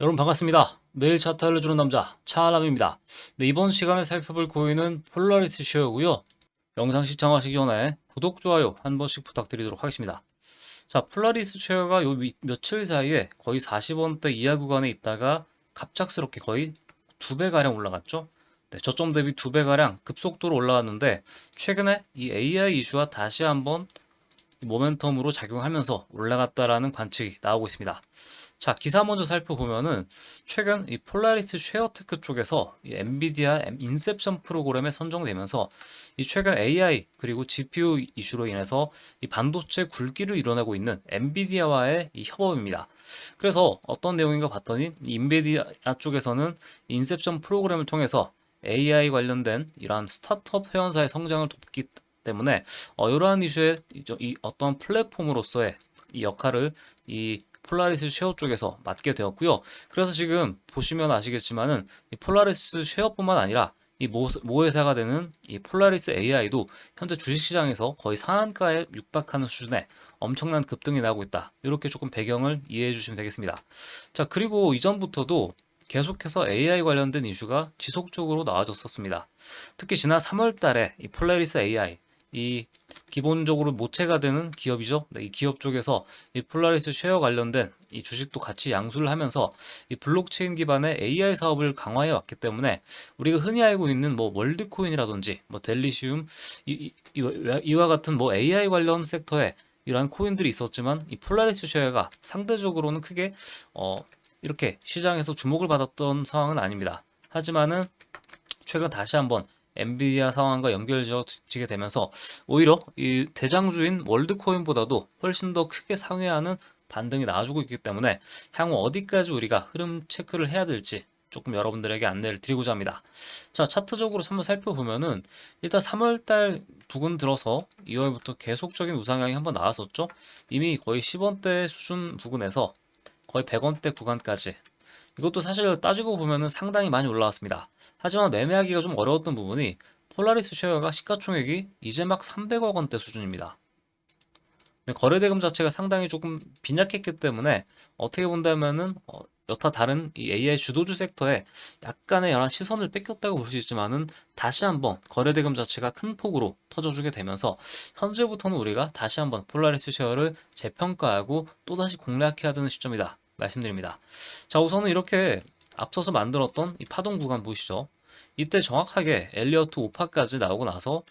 여러분 반갑습니다. 매일 차트 알려주는 남자 차알람입니다. 네, 이번 시간에 살펴볼 코인은 폴라리스 쉐어고요. 영상 시청하시기 전에 구독, 좋아요 한 번씩 부탁드리도록 하겠습니다. 자, 폴라리스 쉐어가 요 미- 며칠 사이에 거의 40원대 이하 구간에 있다가 갑작스럽게 거의 두 배가량 올라갔죠. 네, 저점 대비 두 배가량 급속도로 올라왔는데 최근에 이 AI 이슈와 다시 한번 모멘텀으로 작용하면서 올라갔다라는 관측이 나오고 있습니다. 자, 기사 먼저 살펴보면은 최근 이 폴라리스 쉐어테크 쪽에서 이 엔비디아 인셉션 프로그램에 선정되면서 이 최근 AI 그리고 GPU 이슈로 인해서 이 반도체 굴기를 이뤄내고 있는 엔비디아와의 이 협업입니다. 그래서 어떤 내용인가 봤더니 이 인비디아 쪽에서는 이 인셉션 프로그램을 통해서 AI 관련된 이러한 스타트업 회원사의 성장을 돕기 때문에 어, 이러한 이슈에 이 어떤 플랫폼으로서의 이 역할을 이 폴라리스 쉐어 쪽에서 맡게 되었고요. 그래서 지금 보시면 아시겠지만은 이 폴라리스 쉐어뿐만 아니라 이 모, 모 회사가 되는 이 폴라리스 AI도 현재 주식시장에서 거의 상한가에 육박하는 수준의 엄청난 급등이 나오고 있다. 이렇게 조금 배경을 이해해 주시면 되겠습니다. 자, 그리고 이전부터도 계속해서 AI 관련된 이슈가 지속적으로 나와줬었습니다. 특히 지난 3월 달에 이 폴라리스 AI 이 기본적으로 모체가 되는 기업이죠. 네, 이 기업 쪽에서 이 폴라리스 쉐어 관련된 이 주식도 같이 양수를 하면서 이 블록체인 기반의 AI 사업을 강화해 왔기 때문에 우리가 흔히 알고 있는 뭐 월드코인이라든지 뭐 델리시움 이, 이, 이- 이와 같은 뭐 AI 관련 섹터에 이러한 코인들이 있었지만 이 폴라리스 쉐어가 상대적으로는 크게 어 이렇게 시장에서 주목을 받았던 상황은 아닙니다. 하지만은 최근 다시 한번 엔비디아 상황과 연결지어지게 되면서 오히려 이 대장주인 월드코인보다도 훨씬 더 크게 상회하는 반등이 나와주고 있기 때문에 향후 어디까지 우리가 흐름 체크를 해야 될지 조금 여러분들에게 안내를 드리고자 합니다. 자, 차트적으로 한번 살펴보면은 일단 3월달 부근 들어서 2월부터 계속적인 우상향이 한번 나왔었죠. 이미 거의 10원대 수준 부근에서 거의 100원대 구간까지 이것도 사실 따지고 보면은 상당히 많이 올라왔습니다. 하지만 매매하기가 좀 어려웠던 부분이 폴라리스 쉐어가 시가총액이 이제 막 300억 원대 수준입니다. 근데 거래 대금 자체가 상당히 조금 빈약했기 때문에 어떻게 본다면은 어, 여타 다른 이 AI 주도주 섹터에 약간의 여러 시선을 뺏겼다고 볼 수 있지만은 다시 한번 거래 대금 자체가 큰 폭으로 터져주게 되면서 현재부터는 우리가 다시 한번 폴라리스 쉐어를 재평가하고 또다시 공략해야 되는 시점이다 말씀드립니다. 자 우선은 이렇게 앞서서 만들었던 이 파동 구간 보이시죠? 이때 정확하게 엘리어트 5파까지 나오고 나서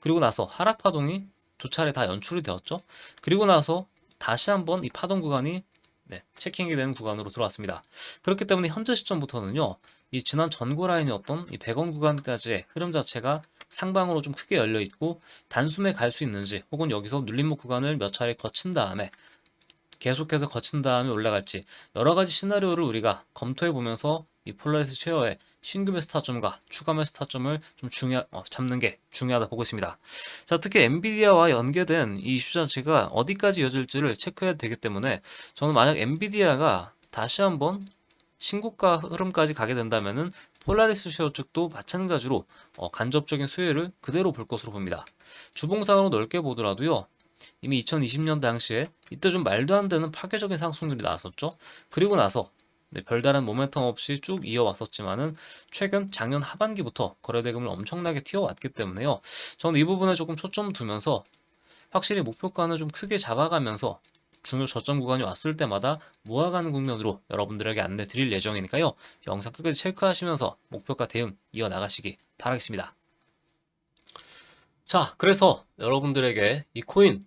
그리고 나서 하락 파동이 두 차례 다 연출이 되었죠. 그리고 나서 다시 한번 이 파동 구간이 네, 체킹이 되는 구간으로 들어왔습니다. 그렇기 때문에 현재 시점부터는요, 이 지난 전고 라인이었던 이 100원 구간까지의 흐름 자체가 상방으로 좀 크게 열려 있고 단숨에 갈 수 있는지 혹은 여기서 눌림목 구간을 몇 차례 거친 다음에 계속해서 거친 다음에 올라갈지 여러 가지 시나리오를 우리가 검토해 보면서 이 폴라리스 쉐어의 신규 매스 타점과 추가 매스 타점을 좀 중요 어, 잡는 게 중요하다 보고 있습니다. 자, 특히 엔비디아와 연계된 이 이슈 자체가 어디까지 이어질지를 체크해야 되기 때문에 저는 만약 엔비디아가 다시 한번 신고가 흐름까지 가게 된다면은 폴라리스 쉐어 측도 마찬가지로 어, 간접적인 수혜를 그대로 볼 것으로 봅니다. 주봉상으로 넓게 보더라도요. 이미 2020년 당시에 이때 좀 말도 안 되는 파괴적인 상승률이 나왔었죠. 그리고 나서 네, 별다른 모멘텀 없이 쭉 이어왔었지만은 최근 작년 하반기부터 거래대금을 엄청나게 튀어왔기 때문에요. 저는 이 부분에 조금 초점 두면서 확실히 목표가는 좀 크게 잡아가면서 중요 저점 구간이 왔을 때마다 모아가는 국면으로 여러분들에게 안내 드릴 예정이니까요. 영상 끝까지 체크하시면서 목표가 대응 이어나가시기 바라겠습니다. 자, 그래서 여러분들에게 이 코인